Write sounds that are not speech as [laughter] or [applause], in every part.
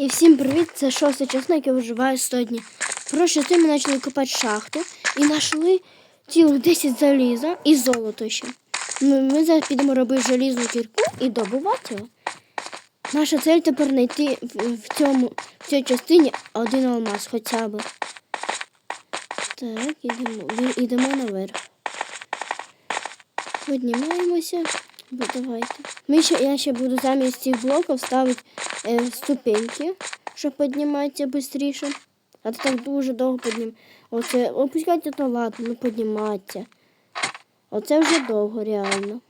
І всім привіт! Це шоста частина, яка виживає 100 днів. Проще ти ми почали копати шахту і знайшли цілих 10 заліза і золото ще. Ми, ми зараз підемо робити залізну кірку і добувати його. Наша цель тепер знайти в, в, цьому, в цій частині один алмаз хоча б. Так, ідемо, ідемо наверх. Піднімаємося. Давайте. Ми ще, я ще буду замість цих блоків ставити е, ступеньки, щоб підніматися швидше. А то так дуже довго піднім. Оце опускайте то ладно, ну підніматися. Оце вже довго, реально.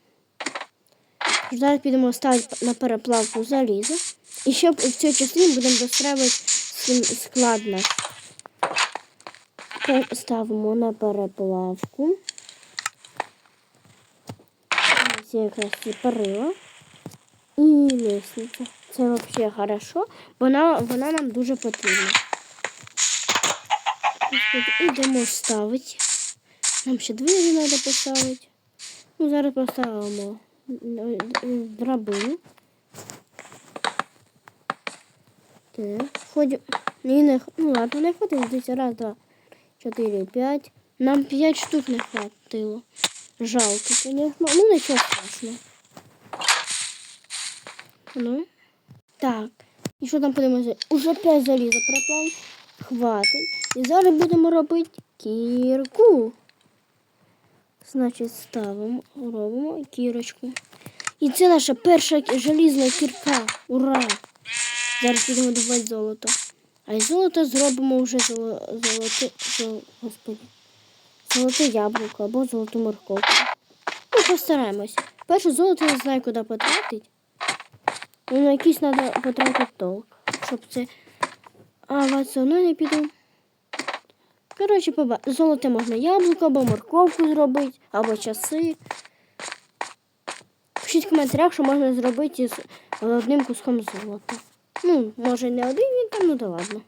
Зараз підемо ставити на переплавку залізо. І ще в цій частині будемо достраювати с- склад наш. Пе- Ставимо на переплавку. Ось якраз ці перила. І лестниця. Це взагалі хорошо, вона, вона нам дуже потрібна. Ідемо ставити. Нам ще двері треба поставити. Ну, зараз поставимо е, драбину. Так, входимо. Не, ну ладно, не хватить. Десь раз, два, чотири, п'ять. Нам п'ять штук не хватило. Жалко, конечно. Ну, нічого страшного. Ну. Так. І що там подивимося? Уже 5 заліза пропав. Хватить. І зараз будемо робити кірку. Значить, ставимо, робимо кірочку. І це наша перша желізна кірка. Ура! Зараз підемо добувати золото. А із золота зробимо вже золо, золоте, зол, господи, золоте яблуко або золоту морковку. Ну, постараємось. Перше золото я знаю, куди потратити. Ну, на якийсь треба потратити толк, щоб це. А в одно не піду. Коротше, поба... золоте можна яблуко або морковку зробити, або часи. Пишіть в коментарях, що можна зробити із одним куском золота. Ну, може не один він там, ну да ладно.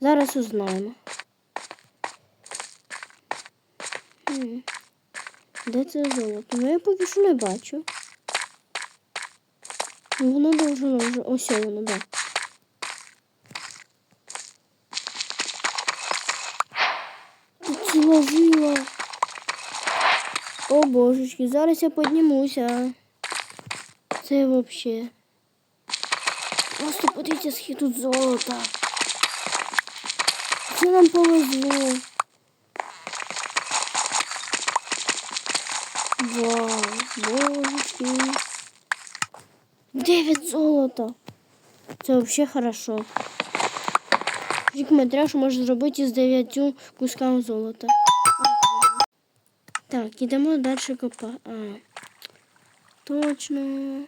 Зараз узнаємо. Де це золото? Ну я поки що не бачу. Воно должно вже. Ось воно, да. Тут ціла жила. О божечки, зараз я піднімуся. Це вообще. Просто подивіться, скільки тут золота. Це нам повезло. Вау, божечки. Дев'ять золота. Це взагалі хорошо. Коментарях, що можна зробити із дев'ятью кусками золота. Так, ідемо далі копати. А, точно.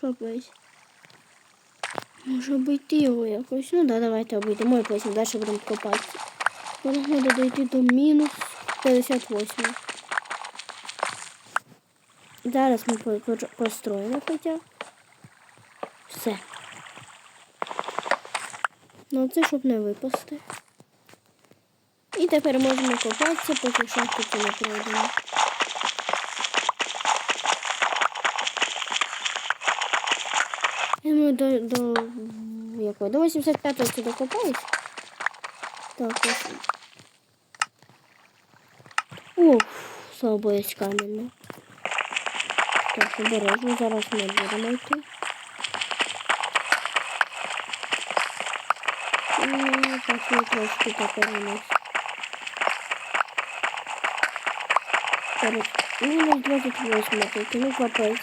Капець. Може обійти його якось. Ну да, давайте обійдемо і потім далі будемо копати. Нам треба дойти до мінус 58. Зараз ми по- по- построїмо хоча. Все. Ну це щоб не випасти. І тепер можемо копатися, поки шахту не пройдемо. Думаю, до, до, до 85-го це докопаюсь. Так, ось. Ух, слабо є камінь. Так, обережно, зараз ми будемо йти. М, Так, ми трошки нас. Перед... Мінус 28 тільки, ну капець.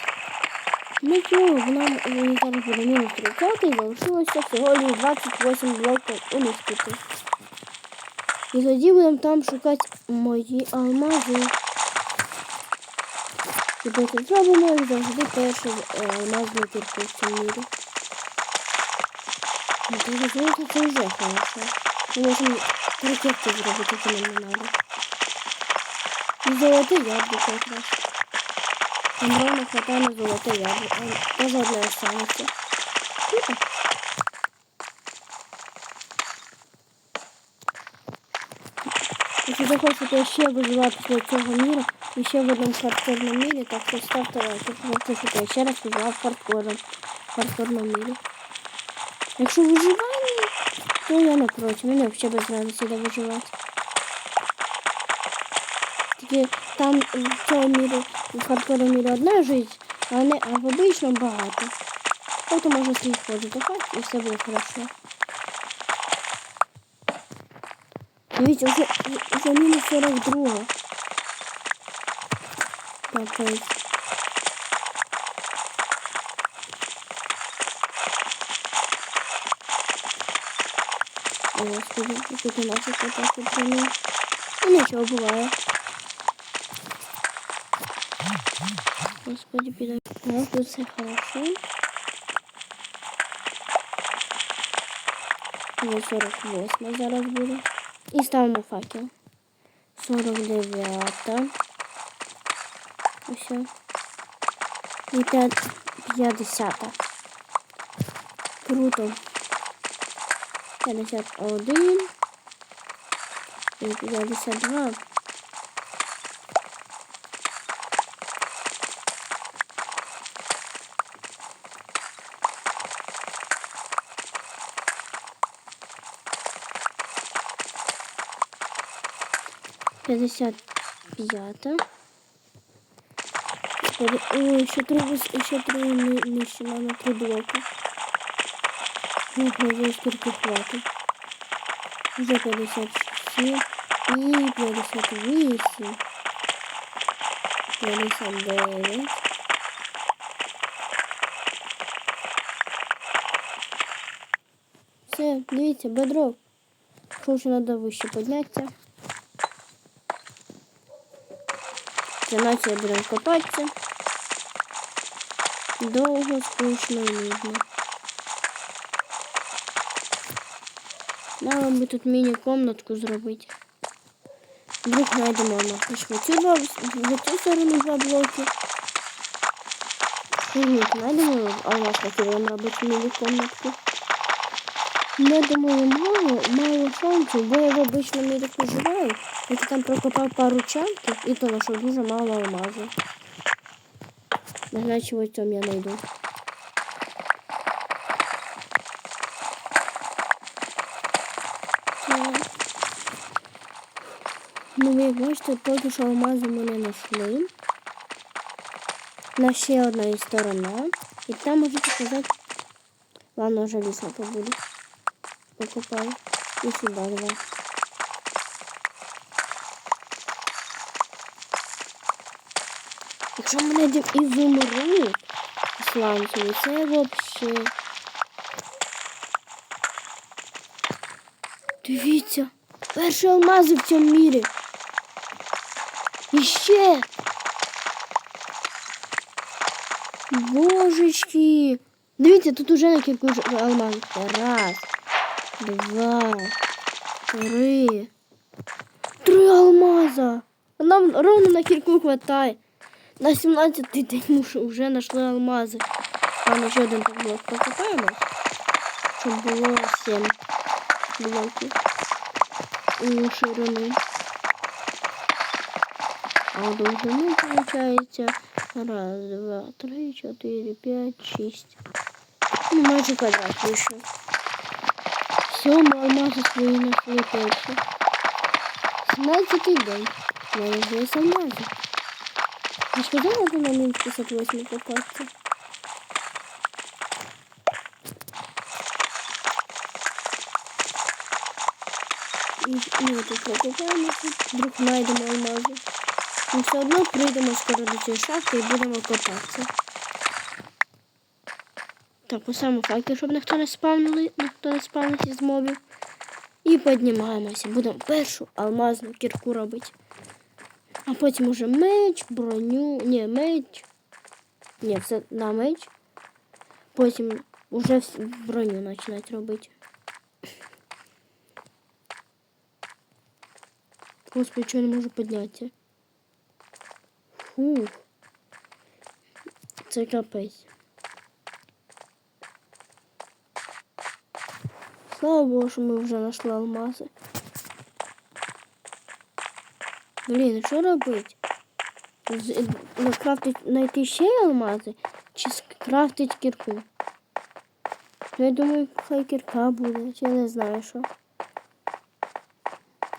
Нічого, в нам е, зараз буде мінус 30 і залишилося всього лиш 28 блоків у містику. І тоді будемо там шукати мої алмази. І потім зробимо як завжди першу е, алмазну в цьому мірі. Ну, то золото це вже хорошо. Ми можемо ракетки зробити, це не треба. І золоте яблуко якраз. Нам ровно хватає на золоте яблуко. Тоже одне останеться. Круто. Якщо захочете ще виживати цього міра, і ще в одному хардкорному мірі, так що ставте лайк. Якщо ви хочете, я ще раз виживав в хардкорному, хардкорному мірі. Якщо виживання, то я не проти. Мені взагалі без разниці де виживати. Тільки там в цьому мірі, в хардкорному мірі одна життя, а, не, а в обичному багато. Потім можна слід ходити хат і все буде хорошо. Дивіться, вже, вже мінус 42. Капець. О, Господи, тут у нас это так прямо. Ну ничего, бывает. Господи, пидор. Так, тут все хорошо. Ось 48 зараз буде. І ставимо факел. 49. Ось. І 50. Круто. 51. І 52. П'ятдесят п'ята. Ой, ще три, вис- ще три ни- нижче, мама, три блоки. Ну, вже скільки хватить. Вже 57 і 58. 59. Все, дивіться, бедро. Що ще треба вище піднятися. Іначе будемо копатися. Довго, скучно і нудно. Мало би тут міні-комнатку зробити. Вдруг знайдемо на пішли цю два- в цю сторону два блоки. Візьміть, знайдемо алмаз, який будемо робити міні-комнатку. Я думаю, мало, мало шансів, бо я в обичному мірі проживаю. Я там прокопав пару чанків і то знайшов дуже мало алмазів. Значить, ось цьому я знайду. Так. Ну, ви як бачите, поки що алмази ми не знайшли. У нас ще одна є сторона. І там можете сказати, ладно, вже лісно побуду. Покупаю. І сюди два. Якщо мене дів і вимруть сланцеві, це взагалі. Дивіться, перші алмази в цьому мірі. І ще. Божечки. Дивіться, тут уже на кілька алмазів. Раз, два, три. Три алмаза. Нам ровно на кільку хватає. На 17-й день ми вже знайшли алмази. Ладно, ще один блок покупаємо. Щоб було 7 блоків у ширину. А у довжину виходить раз, два, три, чотири, п'ять, шість. Ну, майже квадрат вийшов. Все, ми алмази свої перші. 17-й день. У мене вже є алмази. Я ж на мінус 58 попасться. І ми тут прокопаємося, вдруг знайдемо алмази. Ми все одно прийдемо скоро до цієї шахти і будемо копатися. Так, поставимо факел, щоб ніхто не спавнили, ніхто не спавнився з мобів. І піднімаємося. Будемо першу алмазну кірку робити. А потім уже меч, броню. Ні, меч. Ні, все на меч. Потім уже броню починати робити. Господи, чого не можу піднятися? Фух. Це капець. Слава Богу, що ми вже знайшли алмази. Блін, що робить? З- Накрафтить, знайти ще алмази чи скрафтить кірку? Ну, я думаю, хай кірка буде, чи я не знаю що.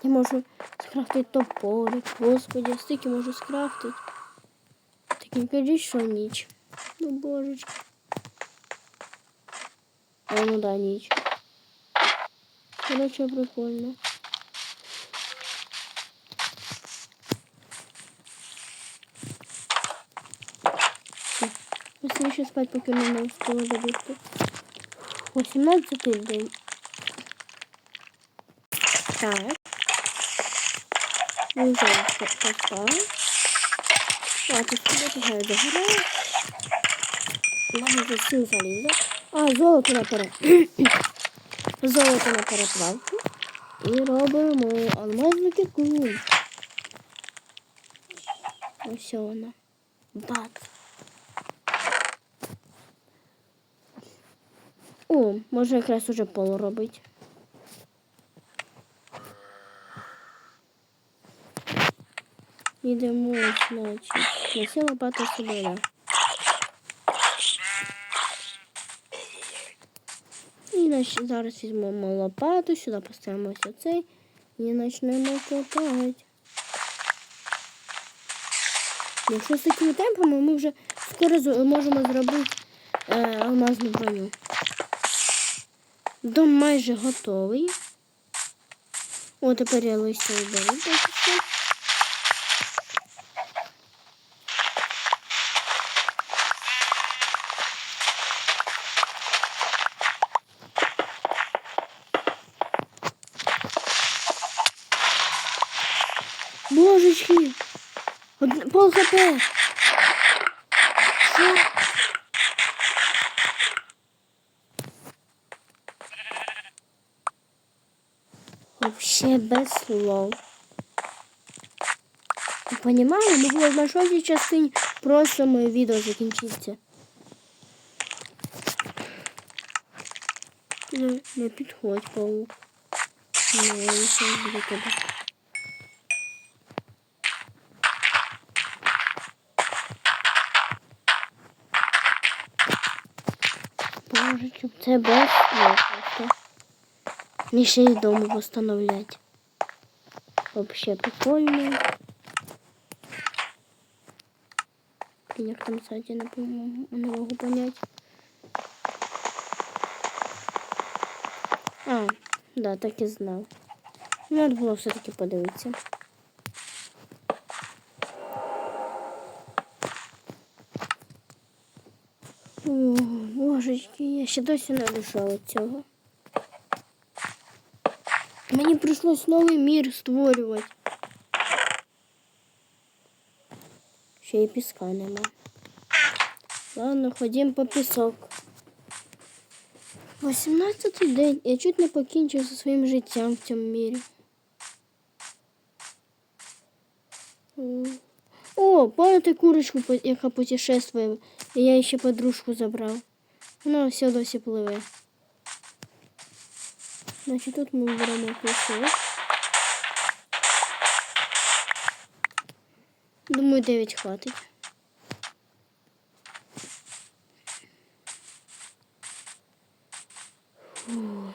Я можу скрафтити топорик. Господи, я стільки можу скрафтити. Так не кажіть, що ніч. Ну божечки. А ну да, ніч. Короче, прикольно. Все. Быстрее спать, поки не встигла забігти. 18 день. Так. Ну, зараз поспали. А, тут сюди тягаю догораю. Ладно, за сил залізо. А, золото на пере... [clears throat] золото на переплавку. І робимо алмазну кірку. Ось вона. Бац. О, може якраз уже пол робить. Йдемо, значить. Неси лопату сюди, да. І зараз візьмемо лопату, сюди поставимо ось оцей і почнемо копати. Якщо з такими темпами ми вже скоро можемо зробити е, алмазну броню. Дом майже готовий. О, тепер я листя уберу. поки що. Божечки! Од- Пол хп! Що? Вообще без слов. Понимаю, можливо, в нашій частині просто моє відео закінчиться. Не, не підходь, паук. Не, не буду тебе. Боже, це без слов просто. Мені ще й дому восстановлять. Вообще прикольно. Як там сзади, пойму, не могу понять. А, да, так і знав. Надо було все-таки подивитися. О, божечки, я ще досі не лишала цього. Мені прийшлось новий мір створювати. Ще й піска нема. Ладно, ходім по пісок. 18 день. Я чуть не покінчив зі своїм життям в цьому мірі. О, О, пам'ятаєте курочку, по- яка путешествує. І я ще подружку забрав. Вона все досі пливе. Значить, тут ми беремо пісок. Думаю, 9 хватить. Фу.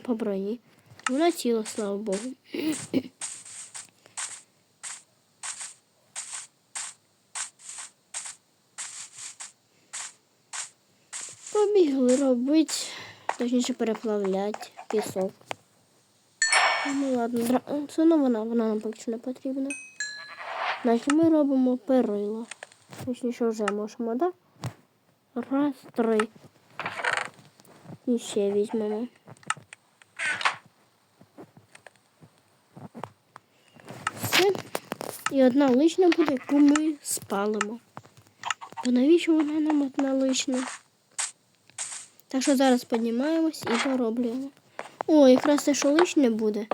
По броні? Вона слава Богу. Побігли робити, точніше переплавляти пісок. Ну ладно, дра- все одно вона, вона нам поки що не потрібна. Значить ми робимо перила. Точніше вже можемо, так? Раз, три. І ще візьмемо. Все. І одна лишня буде, яку ми спалимо. Бо навіщо вона нам одна лишня? Так що зараз піднімаємось і дороблюємо. О, якраз те, що лишнє буде,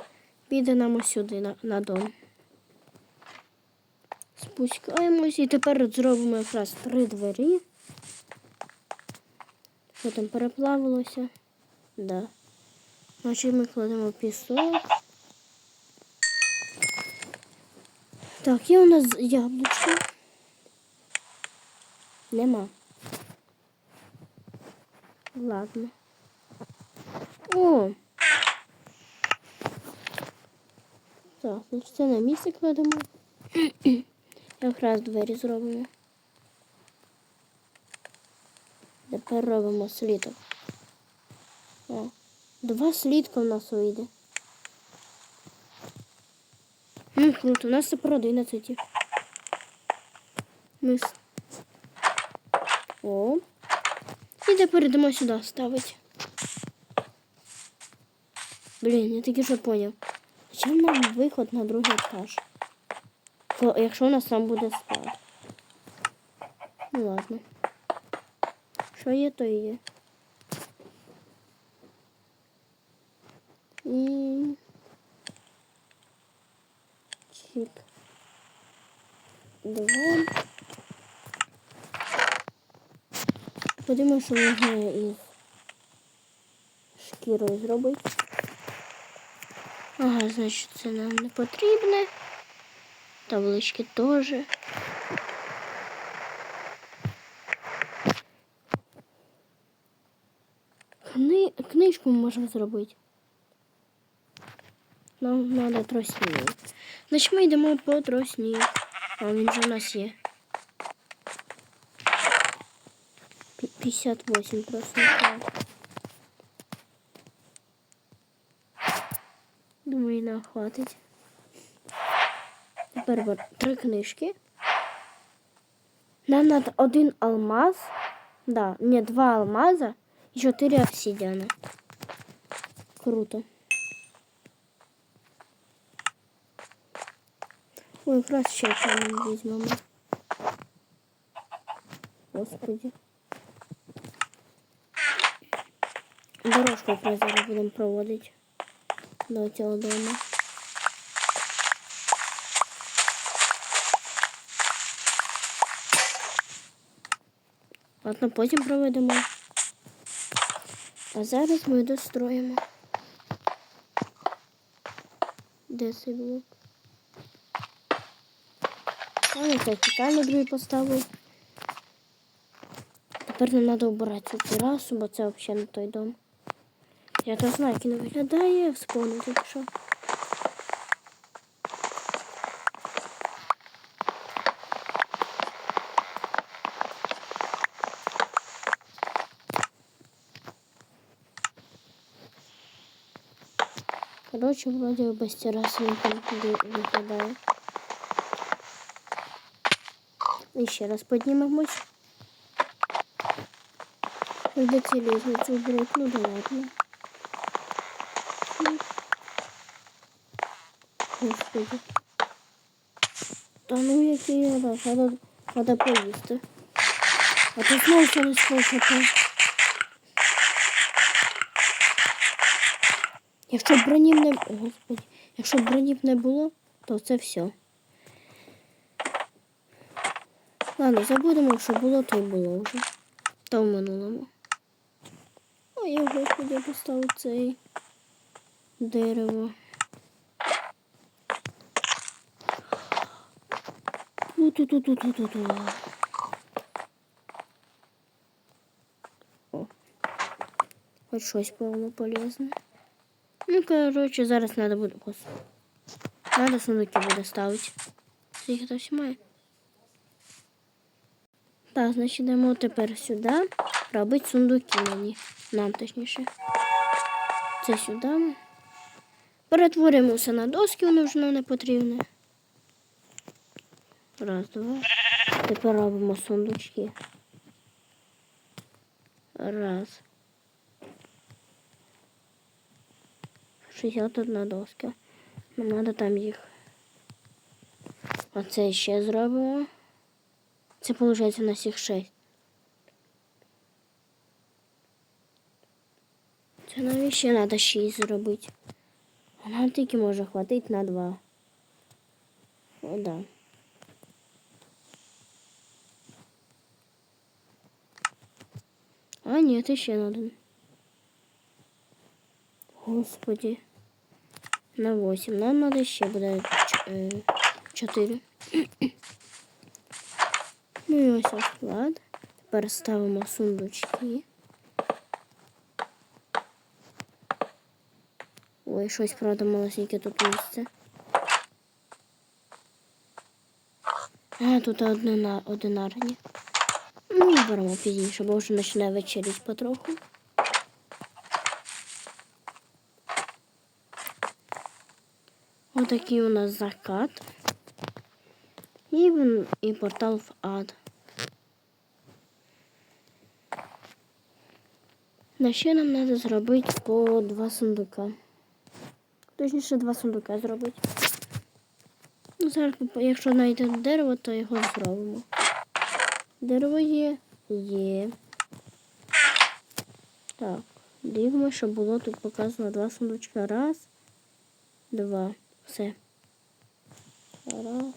піде нам ось сюди на, на дом. Спускаємось і тепер зробимо якраз три двері. Що там переплавилося? Да. Значить ми кладемо пісок. Так, є у нас яблучко. Нема. Ладно. О! Так, значить це на місце кладемо. Якраз двері зробимо. Тепер робимо слідок. О, два слідка в нас вийде. Ну, круто, у нас тепер 11. Ми... О. І тепер йдемо сюди ставити. Блін, я таки що поняв. Чим нам виход на другий етаж? То, якщо у нас там буде склад. Ну ладно. Що є, то і є. І... Чик. Два. Подумаю, що можна із шкірою зробити. Ага, значить, це нам не потрібне. Таблички теж. Кни... Книжку можемо зробити. Нам треба тростник. Значить ми йдемо по тростник. А він же у нас є. 58 тростника. Думаю, нам хватить. Тепер три книжки. Нам надо один алмаз. Да, не, два алмаза і чотири обсидіана. Круто. Ой, якраз ще камінь візьмемо. Господи. Дорожку якраз зараз будемо проводити до цього дому. Ладно, потім проведемо. А зараз ми достроїмо. Де цей блок? А, я так спеціально другий поставив. Тепер нам треба обирати цю терасу, бо це взагалі не той дом. Я то знаю, як він виглядає, вспомнив тільки що. Короче, вроде без терраси він там туди виглядає. І ще раз піднімемось. Придеться лізти цю брик, ну да ладно. Господи. Та ну який я раз, надо, надо поїсти. А то знову що не слухати. Якщо бронів не Господи, якщо бронів не було, то це все. Ладно, забудемо, що було, то й було вже. То в минулому. Ой, я господи, я поставив цей дерево. Ту-ту-ту-ту-ту-ту. О. Хоч щось повно полезне. Ну, короче, зараз треба буде. Господи. Надо сундуки буде ставити. Їх хтось має. Так, значить йдемо тепер сюди. Робити сундуки мені. Нам точніше. Це сюди. Перетворюємо все на доски, воно вже нам не потрібне. Раз, два. Тепер робимо сундучки. Раз. 61 доска. Нам треба там їх. Оце ще зробимо. Це виходить у нас їх 6. Це навіть ще треба 6 зробити. А нам тільки може хватити на 2. О, да. А, нет, ще на один. Господи. На 8. Нам надо ще буде 4. Ну і ось ось склад. Тепер ставимо сундучки. Ой, щось, правда, малосеньке тут місце. А, тут одинарні. Ну, беремо пізніше, бо вже почне вечеріть потроху. Отакий у нас закат. І, і портал в ад. На ще нам треба зробити по два сундука. Точніше, два сундука зробити. Ну, зараз, якщо знайдемо дерево, то його зробимо. Дерево є. Є. Так, дивимося, що було тут показано два сундучка. Раз, два. Все. Раз.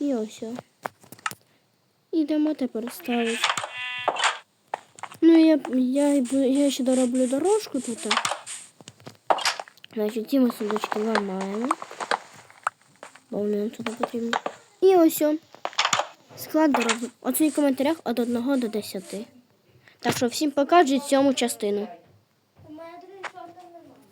І ось. Ідемо тепер ставити. Ну, я, я, я ще дороблю дорожку тут. Значить, ці ми сундучки ламаємо. Бо вони нам туди потрібно. І ось. Склад дороблю. Оце в коментарях від 1 до 10. Так що всім покажуть цьому частину.